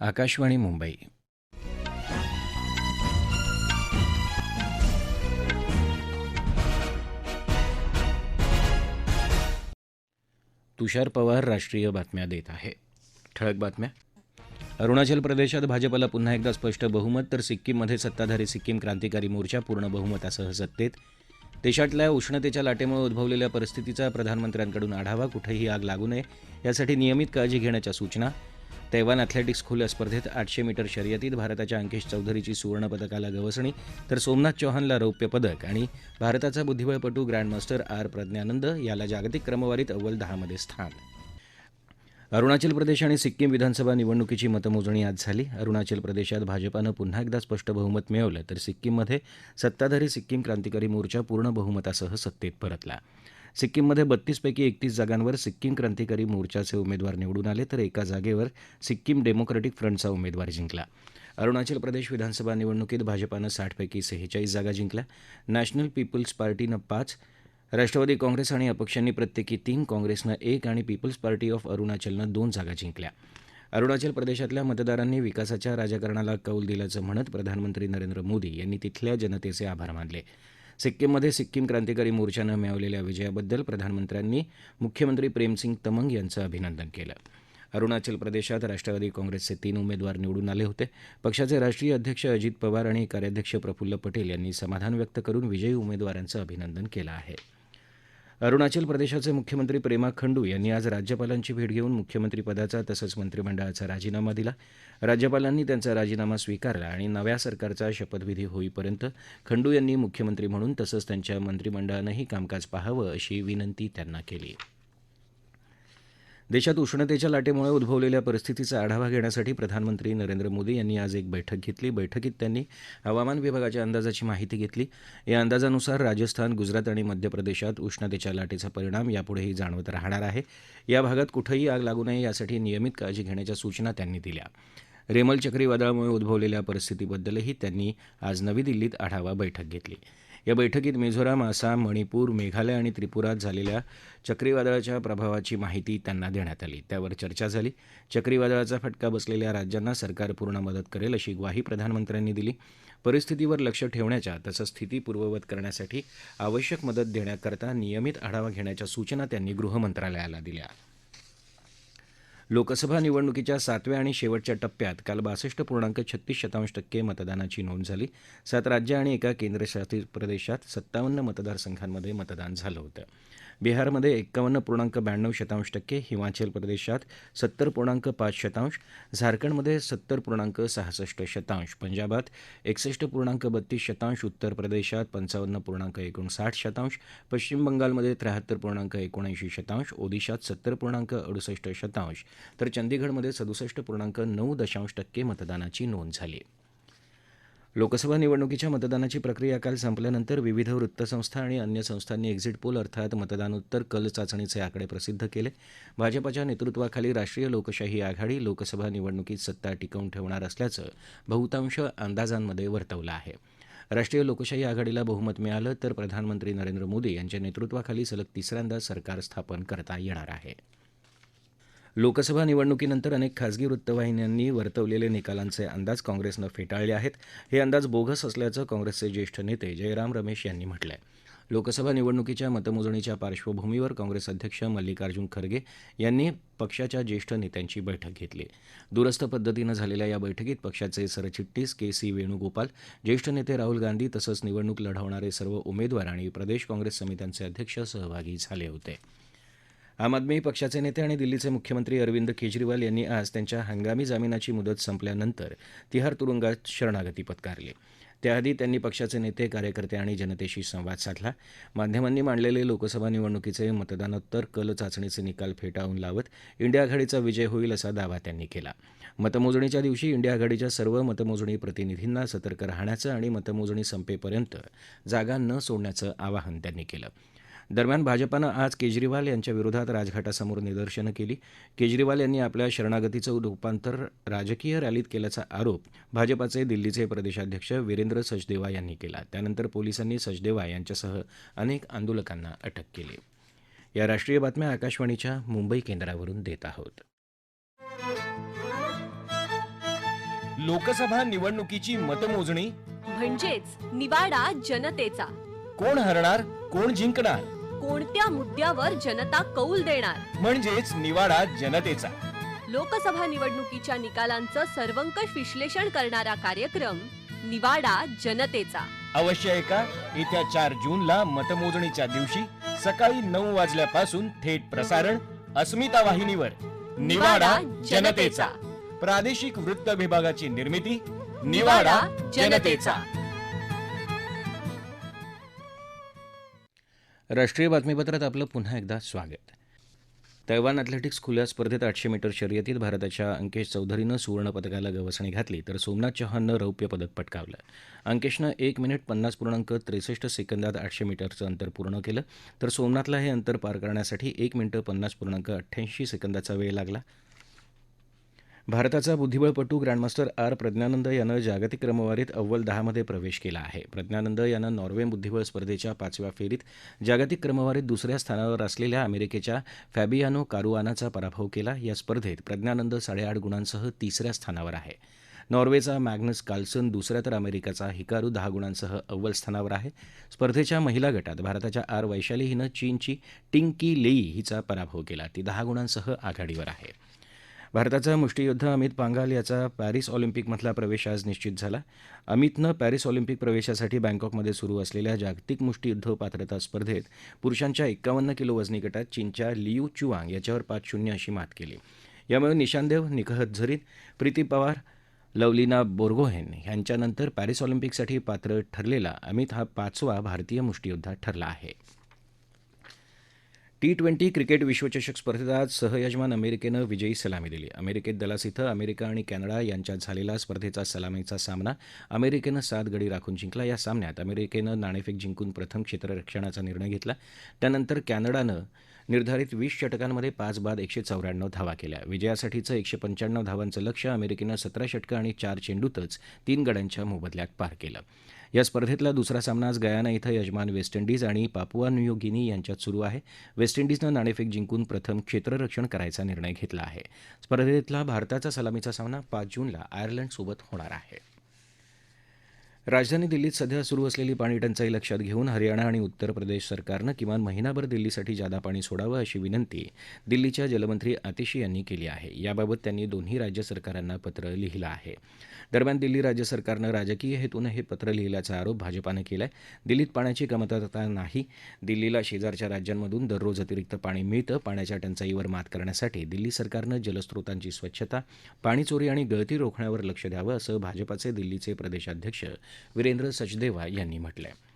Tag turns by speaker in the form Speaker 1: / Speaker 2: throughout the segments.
Speaker 1: आकाशवाणी मुंबई. तुषार पवार राष्ट्रीय बातम्या देत आहे. ठळक बातम्या. अरुणाचल प्रदेशात भाजपला पुन्हा एकदा स्पष्ट बहुमत तर सिक्कीममध्ये सत्ताधारी सिक्कीम क्रांतिकारी मोर्चा पूर्ण बहुमतासह सत्तेत. देशातल्या उष्णतेच्या लाटेमुळे उद्भवलेल्या परिस्थितीचा प्रधानमंत्र्यांकडून आढावा कुठेही आग लागू नये यासाठी नियमित काळजी घेण्याच्या सूचना. तैवान अॅथलेटिक्स खुल्या स्पर्धेत आठशे मीटर शर्यतीत भारताच्या अंकिश चौधरीची सुवर्णपदकाला गवसणी तर सोमनाथ चौहानला रौप्य पदक आणि भारताचा बुद्धिबळपटू ग्रँडमास्टर आर प्रज्ञानंद याला जागतिक क्रमवारीत अव्वल दहामध्ये स्थान. अरुणाचल प्रदेश आणि सिक्कीम विधानसभा निवडणुकीची मतमोजणी आज झाली. अरुणाचल प्रदेशात भाजपानं पुन्हा एकदा स्पष्ट बहुमत मिळवलं तर सिक्कीममध्ये सत्ताधारी सिक्कीम क्रांतिकारी मोर्चा पूर्ण बहुमतासह सत्तेत परतला. सिक्कीममध्ये बत्तीसपैकी एकतीस जागांवर सिक्कीम क्रांतिकारी मोर्चाचे उमेदवार निवडून आले तर एका जागेवर सिक्कीम डेमोक्रॅटिक फ्रंटचा उमेदवार जिंकला. अरुणाचल प्रदेश विधानसभा निवडणुकीत भाजपानं साठपैकी सेहेचाळीस जागा जिंकल्या. नॅशनल पीपल्स पार्टीनं पाच राष्ट्रवादी काँग्रेस आणि अपक्षांनी प्रत्येकी तीन काँग्रेसनं एक आणि पीपल्स पार्टी ऑफ अरुणाचलनं दोन जागा जिंकल्या. अरुणाचल प्रदेशातल्या मतदारांनी विकासाच्या राजकारणाला कौल दिल्याचं म्हणत प्रधानमंत्री नरेंद्र मोदी यांनी तिथल्या जनतेचे आभार मानले. सिक्कीममध्ये सिक्कीम क्रांतिकारी मोर्चानं मिळवलेल्या विजयाबद्दल प्रधानमंत्र्यांनी मुख्यमंत्री प्रेमसिंग तमंग यांचं अभिनंदन केलं. अरुणाचल प्रदेशात राष्ट्रवादी काँग्रेसचे तीन उमेदवार निवडून आले होते. पक्षाचे राष्ट्रीय अध्यक्ष अजित पवार आणि कार्याध्यक्ष प्रफुल्ल पटेल यांनी समाधान व्यक्त करून विजयी उमेदवारांचं अभिनंदन केलं आहे. अरुणाचल प्रदेशाचे मुख्यमंत्री पेमा खंडू यांनी आज राज्यपालांची भेट घेऊन मुख्यमंत्रीपदाचा तसंच मंत्रिमंडळाचा राजीनामा दिला. राज्यपालांनी त्यांचा राजीनामा स्वीकारला आणि नव्या सरकारचा शपथविधी होईपर्यंत खंडू यांनी मुख्यमंत्री म्हणून तसंच त्यांच्या मंत्रिमंडळानंही कामकाज पहावं अशी विनंती त्यांना केली. देशात उष्णतेच्या लाटेमुळे उद्भवलेल्या परिस्थितीचा आढावा घेण्यासाठी प्रधानमंत्री नरेंद्र मोदी यांनी आज एक बैठक घेतली. बैठकीत त्यांनी हवामान विभागाच्या अंदाजाची माहिती घेतली. या अंदाजानुसार राजस्थान गुजरात आणि मध्य प्रदेशात उष्णतेच्या लाटेचा परिणाम यापुढेही जाणवत राहणार आहे. या भागात कुठंही आग लागू नये यासाठी नियमित काळजी घेण्याच्या सूचना त्यांनी दिल्या. रेमल चक्रीवादळामुळे उद्भवलेल्या परिस्थितीबद्दलही त्यांनी आज नवी दिल्लीत आढावा बैठक घेतली. या बैठकीत मिझोराम आसाम मणिपूर मेघालय आणि त्रिपुरात झालेल्या चक्रीवादळाच्या प्रभावाची माहिती त्यांना देण्यात आली. त्यावर चर्चा झाली. चक्रीवादळाचा फटका बसलेल्या राज्यांना सरकार पूर्ण मदत करेल अशी ग्वाही प्रधानमंत्र्यांनी दिली. परिस्थितीवर लक्ष ठेवण्याच्या तसंच स्थिती पूर्ववत करण्यासाठी आवश्यक मदत देण्याकरता नियमित आढावा घेण्याच्या सूचना त्यांनी गृहमंत्रालयाला दिल्या. लोकसभा निवडणुकीच्या सातव्या आणि शेवटच्या टप्प्यात काल बासष्ट पूर्णांक छत्तीस शतांश टक्के मतदानाची नोंद झाली. सात राज्य आणि एका केंद्रशासित प्रदेशात सत्तावन्न मतदारसंघांमध्ये मतदान झालं होतं. बिहारमध्ये एक्कावन्न पूर्णांक ब्याण्णव शतांश टक्के हिमाचल प्रदेशात सत्तर पूर्णांक पाच शतांश झारखंडमध्ये सत्तर पूर्णांक सहासष्ट शतांश पंजाबात एकसष्ट पूर्णांक बत्तीस शतांश उत्तर प्रदेशात पंचावन्न पूर्णांक एकोणसाठ शतांश पश्चिम बंगालमध्ये त्र्याहत्तर पूर्णांक एकोणऐंशी शतांश ओदिशात सत्तर पूर्णांक अडुसष्ट शतांश तर चंदीगडमध्ये सदुसष्ट पूर्णांक नऊ दशांश टक्के मतदानाची नोंद झाली. आहे लोकसभा निवडणुकीच्या मतदानाची प्रक्रिया काल संपल्यानंतर विविध वृत्तसंस्था आणि अन्य संस्थांनी एक्झिट पोल अर्थात मतदानोत्तर कल चाचणीचे आकडे प्रसिद्ध केले. भाजपाच्या नेतृत्वाखाली राष्ट्रीय लोकशाही आघाडी लोकसभा निवडणुकीत सत्ता टिकवून ठेवणार असल्याचं बहुतांश अंदाजांमध्ये वर्तवलं आहे. राष्ट्रीय लोकशाही आघाडीला बहुमत मिळालं तर प्रधानमंत्री नरेंद्र मोदी यांच्या नेतृत्वाखाली सलग तिसऱ्यांदा सरकार स्थापन करता येणार आहे. लोकसभा निवडणुकीनंतर अनेक खासगी वृत्तवाहिन्यांनी वर्तवलेले निकालांचे अंदाज काँग्रेसनं फेटाळले आहेत. हे अंदाज बोगस असल्याचं काँग्रेसचे ज्येष्ठ नेते जयराम रमेश यांनी म्हटलं आहे लोकसभा निवडणुकीच्या मतमोजणीच्या पार्श्वभूमीवर काँग्रेस अध्यक्ष मल्लिकार्जुन खरगे यांनी पक्षाच्या ज्येष्ठ नेत्यांची बैठक घेतली. दूरस्थ पद्धतीनं झालेल्या या बैठकीत पक्षाचे सरचिटणीस के सी वेणुगोपाल ज्येष्ठ नेते राहुल गांधी तसंच निवडणूक लढवणारे सर्व उमेदवार आणि प्रदेश काँग्रेस समित्यांचे अध्यक्ष सहभागी झाले होते. आम आदमी पक्षाचे नेते आणि दिल्लीचे मुख्यमंत्री अरविंद केजरीवाल यांनी आज त्यांच्या हंगामी जामिनाची मुदत संपल्यानंतर तिहार तुरुंगात शरणागती पत्कारली. त्याआधी त्यांनी पक्षाचे नेते कार्यकर्ते आणि जनतेशी संवाद साधला. माध्यमांनी मांडलेले लोकसभा निवडणुकीचे मतदानोत्तर कल चाचणीचे निकाल फेटाळून लावत इंडिया आघाडीचा विजय होईल असा दावा त्यांनी केला. मतमोजणीच्या दिवशी इंडिया आघाडीच्या सर्व मतमोजणी प्रतिनिधींना सतर्क राहण्याचं आणि मतमोजणी संपेपर्यंत जागा न सोडण्याचं आवाहन त्यांनी केलं. दरम्यान भाजपानं आज केजरीवाल यांच्या विरोधात राजघाटासमोर निदर्शनं केली. केजरीवाल यांनी आपल्या शरणागतीचं रूपांतर राजकीय रॅलीत केल्याचा आरोप भाजपाचे दिल्लीचे प्रदेशाध्यक्ष वीरेंद्र सचदेवा यांनी केला. त्यानंतर पोलिसांनी सचदेवा यांच्यासह अनेक आंदोलकांना अटक केली. या राष्ट्रीय बातम्या आकाशवाणीच्या मुंबई केंद्रावरून देत आहोत. लोकसभा निवडणुकीची मतमोजणी?
Speaker 2: म्हणजेच निवाडा जनतेचा.
Speaker 1: कोण हरणार कोण जिंकणार?
Speaker 2: कोणत्या मुद्द्यावर जनता कौल देणार?
Speaker 1: म्हणजेच निवाडा जनतेचा.
Speaker 2: लोकसभा निवडणुकीच्या निकालांचं सर्वंकष विश्लेषण करणारा कार्यक्रम निवाडा जनतेचा.
Speaker 1: अवश्य ऐका येत्या चार जूनला मतमोजणीच्या दिवशी सकाळी नऊ वाजल्यापासून थेट प्रसारण अस्मिता वाहिनीवर. निवाडा जनतेचा. प्रादेशिक वृत्त विभागाची निर्मिती निवाडा जनतेचा. राष्ट्रीय बातमीपत्रात आपलं पुन्हा एकदा स्वागत. तैवान अथलेटिक्स खुल्या स्पर्धेत आठशे मीटर शर्यतीत भारताच्या अंकेश चौधरीनं सुवर्ण पदकाला गवसणी घातली तर सोमनाथ चव्हाणनं रौप्य पदक पटकावलं. अंकेशनं एक मिनिट पन्नास पूर्णांक त्रेसष्ट सेकंदात आठशे मीटरचं अंतर पूर्ण केलं तर सोमनाथला हे अंतर पार करण्यासाठी एक मिनिटं पन्नास पूर्णांक अठ्ठ्याऐंशी सेकंदाचा वेळ लागला. भारताचा बुद्धिबळपटू ग्रँडमास्टर आर प्रज्ञानंद यानं जागतिक क्रमवारीत अव्वल दहामध्ये प्रवेश केला आहे. प्रज्ञानंद यानं नॉर्वे बुद्धिबळ स्पर्धेच्या पाचव्या फेरीत जागतिक क्रमवारीत दुसऱ्या स्थानावर असलेल्या अमेरिकेच्या फॅबियानो कारुआनाचा पराभव केला. या स्पर्धेत प्रज्ञानंद साडेआठ गुणांसह तिसऱ्या स्थानावर आहे. नॉर्वेचा मॅग्नस कार्लसन दुसऱ्या तर अमेरिकेचा हिकारू दहा गुणांसह अव्वल स्थानावर आहे. स्पर्धेच्या महिला गटात भारताच्या आर वैशाली हिनं चीनची टिंकी लेई हिचा पराभव केला. ती दहा गुणांसह आघाडीवर आहे. भारताचा मुष्टियोद्धा अमित पांगाल याचा पॅरिस ऑलिम्पिकमधला प्रवेश आज निश्चित झाला. अमितनं पॅरिस ऑलिम्पिक प्रवेशासाठी बँकॉकमध्ये सुरू असलेल्या जागतिक मुष्टियुद्ध पात्रता स्पर्धेत पुरुषांच्या एक्कावन्न किलो वजनी गटात चीनच्या लियू चुआंग याच्यावर पाच शून्य अशी मात केली. यामुळे निशानदेव निकहत झरीत प्रीती पवार लवलीना बोर्गोहेन यांच्यानंतर पॅरिस ऑलिम्पिकसाठी पात्र ठरलेला अमित हा पाचवा भारतीय मुष्टीयोद्धा ठरला आहे. टी ट्वेंटी क्रिकेट विश्वचषक स्पर्धेत आज सहयजमान अमेरिकेनं विजयी सलामी दिली. अमेरिकेत दलास इथं अमेरिका आणि कॅनडा यांच्यात झालेला स्पर्धेचा सलामीचा सामना अमेरिकेनं सात गडी राखून जिंकला. या सामन्यात अमेरिकेनं नाणेफेक जिंकून प्रथम क्षेत्ररक्षणाचा निर्णय घेतला. त्यानंतर कॅनडानं निर्धारित वीस षटकांमध्ये पाच बाद एकशे चौऱ्याण्णव धावा केल्या. विजयासाठीचं एकशे पंच्याण्णव धावांचं लक्ष अमेरिकेनं सतरा षटकं आणि चार चेंडूतच तीन गड्यांच्या मोबदल्यात पार केलं. या स्पर्धेतला दुसरा सामना आज गयाना इथं यजमान वेस्ट इंडिज आणि पापुआ न्यूयो गिनी यांच्यात सुरू आहे. वेस्ट इंडिजनं नाणेफेक जिंकून प्रथम क्षेत्ररक्षण करायचा निर्णय घेतला आहे. स्पर्धेतला भारताचा सलामीचा सामना पाच जूनला आयर्लंडसोबत होणार आहे. राजधानी दिल्लीत सध्या सुरू असलेली पाणीटंचाई लक्षात घेऊन हरियाणा आणि उत्तर प्रदेश सरकारनं किमान महिनाभर दिल्लीसाठी जादा पाणी सोडावं अशी विनंती दिल्लीच्या जलमंत्री आतिशी यांनी केली आहे. याबाबत त्यांनी दोन्ही राज्य सरकारांना पत्र लिहिलं आहे. दरम्यान दिल्ली राज्य सरकारनं राजकीय हेतूनं हे पत्र लिहिल्याचा आरोप भाजपानं केला आहे दिल्लीत पाण्याची कमतरता नाही. दिल्लीला शेजारच्या राज्यांमधून दररोज अतिरिक्त पाणी मिळतं. पाण्याच्या टंचाईवर मात करण्यासाठी दिल्ली सरकारनं जलस्रोतांची स्वच्छता पाणी चोरी आणि गळती रोखण्यावर लक्ष द्यावं असं भाजपाचे दिल्लीचे प्रदेशाध्यक्ष वीरेंद्र सचदेवा यांनी म्हटलं आहे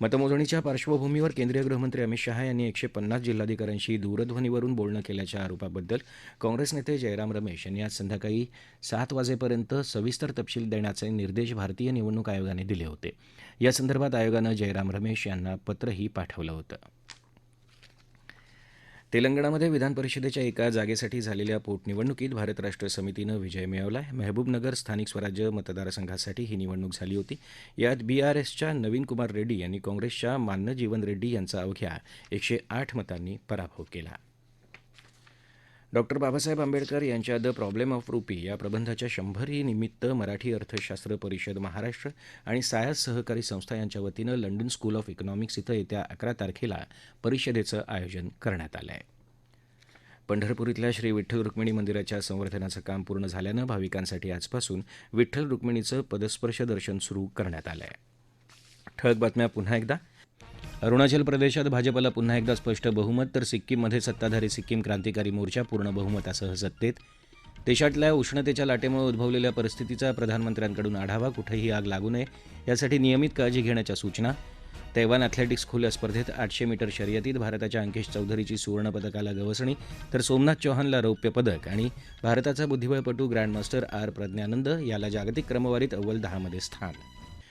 Speaker 1: मतमोजणीच्या पार्श्वभूमीवर केंद्रीय गृहमंत्री अमित शहा यांनी एकशे पन्नास जिल्हाधिकाऱ्यांशी दूरध्वनीवरून बोलणं केल्याच्या आरोपाबद्दल काँग्रेस नेते जयराम रमेश यांनी आज संध्याकाळी सात वाजेपर्यंत सविस्तर तपशील देण्याचे निर्देश भारतीय निवडणूक आयोगाने दिले होते. यासंदर्भात आयोगानं जयराम रमेश यांना पत्रही पाठवलं होतं. तेलंगणामध्ये विधानपरिषदेच्या एका जागेसाठी झालेल्या पोटनिवडणुकीत भारत राष्ट्र समितीनं विजय मिळवला आहे. मेहबूबनगर स्थानिक स्वराज्य मतदारसंघासाठी ही निवडणूक झाली होती. यात बीआरएसच्या नवीन कुमार रेड्डी यांनी काँग्रेसच्या मान्नजीवन रेड्डी यांचा अवघ्या एकशे आठ मतांनी पराभव केला. डॉक्टर बाबासाहेब आंबेडकर यांच्या द प्रॉब्लेम ऑफ रुपी या प्रबंधाच्या शंभरी निमित्त मराठी अर्थशास्त्र परिषद महाराष्ट्र आणि सायस सहकारी संस्था यांच्या वतीनं लंडन स्कूल ऑफ इकॉनॉमिक्स इथं येत्या अकरा तारखेला परिषदेचं आयोजन करण्यात आलं आहे पंढरपूर इथल्या श्री विठ्ठल रुक्मिणी मंदिराच्या संवर्धनाचं काम पूर्ण झाल्यानं भाविकांसाठी आजपासून विठ्ठल रुक्मिणीचं पदस्पर्श दर्शन सुरू करण्यात आलं आहे ठळक बातम्या पुन्हा एकदा. अरुणाचल प्रदेशात भाजपला पुन्हा एकदा स्पष्ट बहुमत तर सिक्कीममध्ये सत्ताधारी सिक्कीम क्रांतिकारी मोर्चा पूर्ण बहुमतासह सत्तेत. देशातल्या उष्णतेच्या लाटेमुळे उद्भवलेल्या परिस्थितीचा प्रधानमंत्र्यांकडून आढावा कुठेही आग लागू नये यासाठी नियमित काळजी घेण्याच्या सूचना. तैवान अथलेटिक्स खुल्या स्पर्धेत आठशे मीटर शर्यतीत भारताच्या अंकेश चौधरीची सुवर्णपदकाला गवसणी तर सोमनाथ चौहानला रौप्य पदक आणि भारताचा बुद्धिबळपटू ग्रँडमास्टर आर प्रज्ञानंद याला जागतिक क्रमवारीत अव्वल दहामध्ये स्थान.